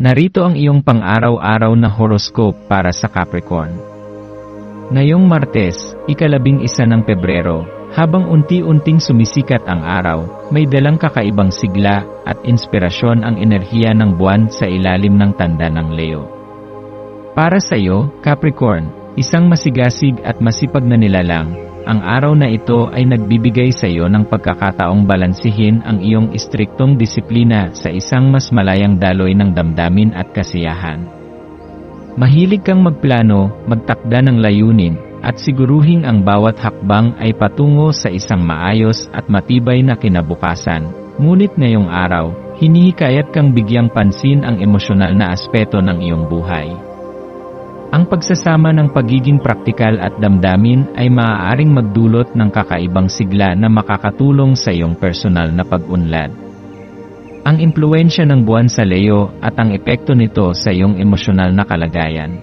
Narito ang iyong pang-araw-araw na horoscope para sa Capricorn. Ngayong Martes, ikalabing isa ng Pebrero, habang unti-unting sumisikat ang araw, may dalang kakaibang sigla at inspirasyon ang enerhiya ng buwan sa ilalim ng tanda ng Leo. Para sa iyo, Capricorn, isang masigasig at masipag na nilalang, ang araw na ito ay nagbibigay sa iyo ng pagkakataong balansihin ang iyong istriktong disiplina sa isang mas malayang daloy ng damdamin at kasiyahan. Mahilig kang magplano, magtakda ng layunin, at siguruhing ang bawat hakbang ay patungo sa isang maayos at matibay na kinabukasan. Ngunit ngayong araw, hinihikayat kang bigyang pansin ang emosyonal na aspeto ng iyong buhay. Ang pagsasama ng pagiging praktikal at damdamin ay maaaring magdulot ng kakaibang sigla na makakatulong sa iyong personal na pag-unlad. Ang impluensya ng buwan sa Leo at ang epekto nito sa iyong emosyonal na kalagayan.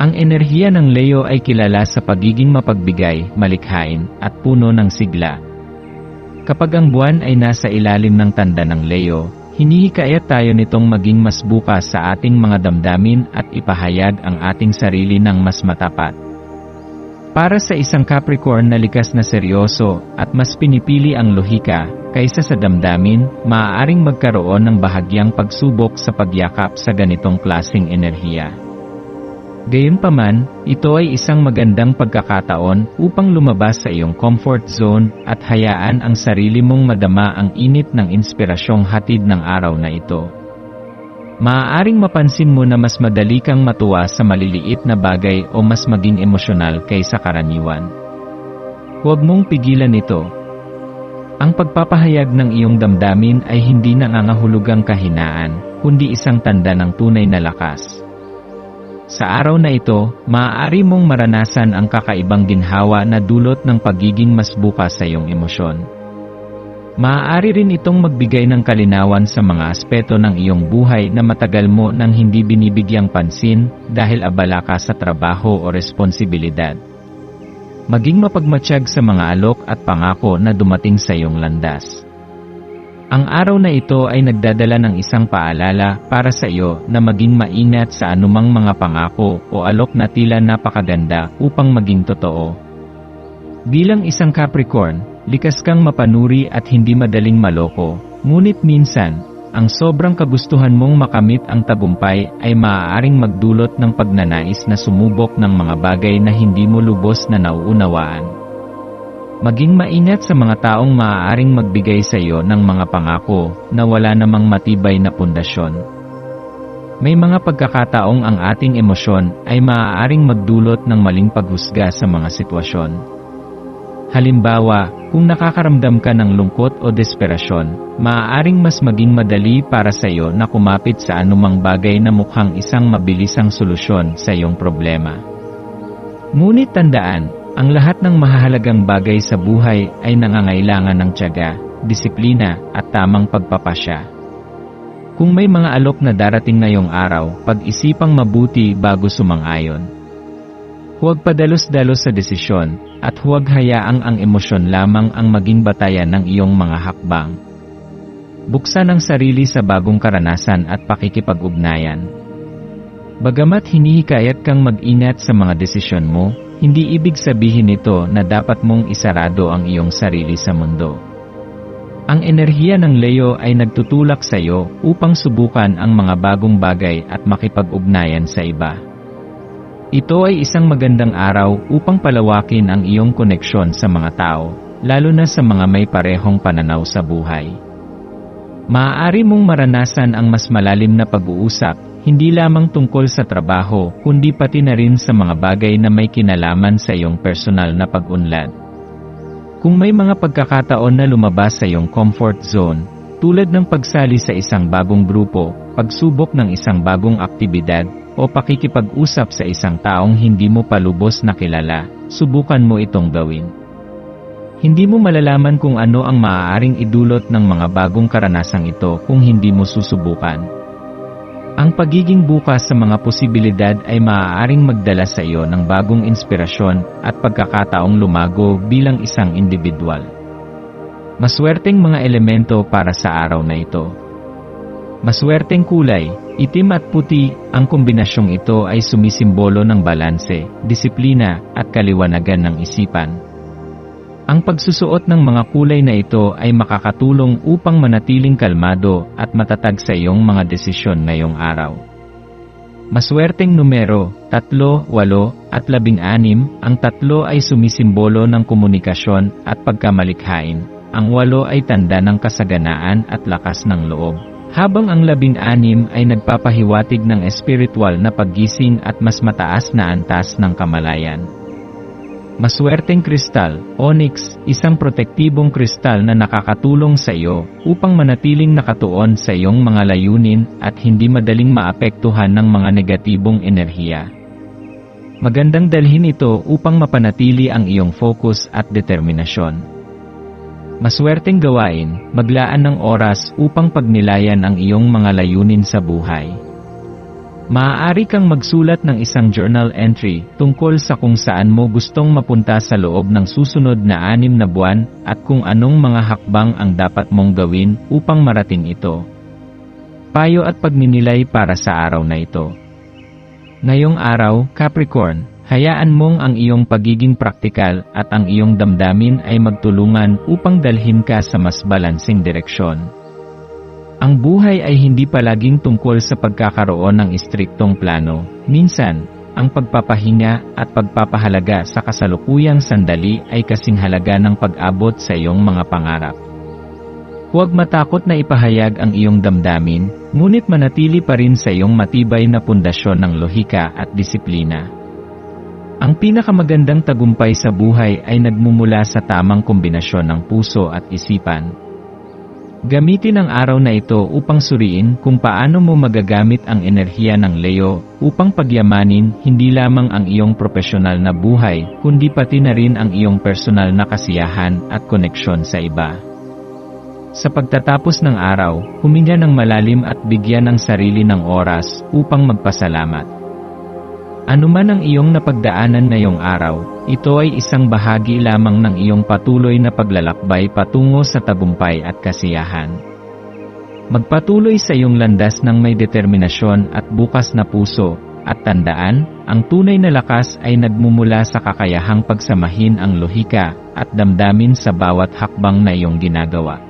Ang enerhiya ng Leo ay kilala sa pagiging mapagbigay, malikhain, at puno ng sigla. Kapag ang buwan ay nasa ilalim ng tanda ng Leo, Hinihikayat tayo nitong maging mas bukas sa ating mga damdamin at ipahayag ang ating sarili ng mas matapat. Para sa isang Capricorn na likas na seryoso at mas pinipili ang lohika kaysa sa damdamin, maaaring magkaroon ng bahagyang pagsubok sa pagyakap sa ganitong klasing enerhiya. Gayunpaman, ito ay isang magandang pagkakataon upang lumabas sa iyong comfort zone at hayaan ang sarili mong madama ang init ng inspirasyong hatid ng araw na ito. Maaaring mapansin mo na mas madali kang matuwa sa maliliit na bagay o mas maging emosyonal kaysa karaniwan. Huwag mong pigilan ito. Ang pagpapahayag ng iyong damdamin ay hindi nangangahulugang kahinaan, kundi isang tanda ng tunay na lakas. Sa araw na ito, maaari mong maranasan ang kakaibang ginhawa na dulot ng pagiging mas bukas sa iyong emosyon. Maaari rin itong magbigay ng kalinawan sa mga aspeto ng iyong buhay na matagal mo nang hindi binibigyang pansin dahil abala ka sa trabaho o responsibilidad. Maging mapagmatsyag sa mga alok at pangako na dumating sa iyong landas. Ang araw na ito ay nagdadala ng isang paalala para sa iyo na maging maingat sa anumang mga pangako o alok na tila napakaganda upang maging totoo. Bilang isang Capricorn, likas kang mapanuri at hindi madaling maloko, ngunit minsan, ang sobrang kagustuhan mong makamit ang tagumpay ay maaaring magdulot ng pagnanais na sumubok ng mga bagay na hindi mo lubos na nauunawaan. Maging maingat sa mga taong maaaring magbigay sa iyo ng mga pangako na wala namang matibay na pundasyon. May mga pagkakataong ang ating emosyon ay maaaring magdulot ng maling paghusga sa mga sitwasyon. Halimbawa, kung nakakaramdam ka ng lungkot o desperasyon, maaaring mas maging madali para sa iyo na kumapit sa anumang bagay na mukhang isang mabilisang solusyon sa iyong problema. Ngunit tandaan, ang lahat ng mahahalagang bagay sa buhay ay nangangailangan ng tiyaga, disiplina, at tamang pagpapasya. Kung may mga alok na darating ngayong araw, pag-isipang mabuti bago sumang-ayon. Huwag padalos-dalos sa desisyon, at huwag hayaang ang emosyon lamang ang maging batayan ng iyong mga hakbang. Buksan ang sarili sa bagong karanasan at pakikipag-ugnayan. Bagamat hinihikayat kang mag-ingat sa mga desisyon mo, hindi ibig sabihin nito na dapat mong isarado ang iyong sarili sa mundo. Ang enerhiya ng Leo ay nagtutulak sa iyo upang subukan ang mga bagong bagay at makipag-ugnayan sa iba. Ito ay isang magandang araw upang palawakin ang iyong koneksyon sa mga tao, lalo na sa mga may parehong pananaw sa buhay. Maaari mong maranasan ang mas malalim na pag-uusap hindi lamang tungkol sa trabaho, kundi pati na rin sa mga bagay na may kinalaman sa iyong personal na pag-unlad. Kung may mga pagkakataon na lumabas sa iyong comfort zone, tulad ng pagsali sa isang bagong grupo, pagsubok ng isang bagong aktibidad, o pakikipag-usap sa isang taong hindi mo palubos na kilala, subukan mo itong gawin. Hindi mo malalaman kung ano ang maaaring idulot ng mga bagong karanasang ito kung hindi mo susubukan. Ang pagiging bukas sa mga posibilidad ay maaaring magdala sa iyo ng bagong inspirasyon at pagkakataong lumago bilang isang individual. Maswerteng mga elemento para sa araw na ito. Maswerteng kulay, itim at puti, ang kombinasyong ito ay sumisimbolo ng balanse, disiplina, at kaliwanagan ng isipan. Ang pagsusuot ng mga kulay na ito ay makakatulong upang manatiling kalmado at matatag sa iyong mga desisyon ngayong araw. Maswerteng numero, 3, 8, at 16, ang tatlo ay sumisimbolo ng komunikasyon at pagkamalikhain. Ang 8 ay tanda ng kasaganaan at lakas ng loob. Habang ang 16 ay nagpapahiwatig ng espiritual na paggising at mas mataas na antas ng kamalayan. Maswerteng kristal, onyx, isang protektibong kristal na nakakatulong sa iyo upang manatiling nakatuon sa iyong mga layunin at hindi madaling maapektuhan ng mga negatibong enerhiya. Magandang dalhin ito upang mapanatili ang iyong focus at determinasyon. Maswerteng gawain, maglaan ng oras upang pagnilayan ang iyong mga layunin sa buhay. Maaari kang magsulat ng isang journal entry tungkol sa kung saan mo gustong mapunta sa loob ng susunod na anim na buwan at kung anong mga hakbang ang dapat mong gawin upang marating ito. Payo at pagninilay para sa araw na ito. Ngayong araw, Capricorn, hayaan mong ang iyong pagiging praktikal at ang iyong damdamin ay magtulungan upang dalhin ka sa mas balansing direksyon. Ang buhay ay hindi palaging tungkol sa pagkakaroon ng istriktong plano. Minsan, ang pagpapahinga at pagpapahalaga sa kasalukuyang sandali ay kasing halaga ng pag-abot sa iyong mga pangarap. Huwag matakot na ipahayag ang iyong damdamin, ngunit manatili pa rin sa iyong matibay na pundasyon ng lohika at disiplina. Ang pinakamagandang tagumpay sa buhay ay nagmumula sa tamang kombinasyon ng puso at isipan. Gamitin ang araw na ito upang suriin kung paano mo magagamit ang enerhiya ng Leo upang pagyamanin hindi lamang ang iyong profesional na buhay kundi pati na rin ang iyong personal na kasiyahan at koneksyon sa iba. Sa pagtatapos ng araw, huminga ng malalim at bigyan ng sarili ng oras upang magpasalamat. Ano man ang iyong napagdaanan ngayong araw, ito ay isang bahagi lamang ng iyong patuloy na paglalakbay patungo sa tagumpay at kasiyahan. Magpatuloy sa iyong landas ng may determinasyon at bukas na puso, at tandaan, ang tunay na lakas ay nagmumula sa kakayahang pagsamahin ang lohika at damdamin sa bawat hakbang na iyong ginagawa.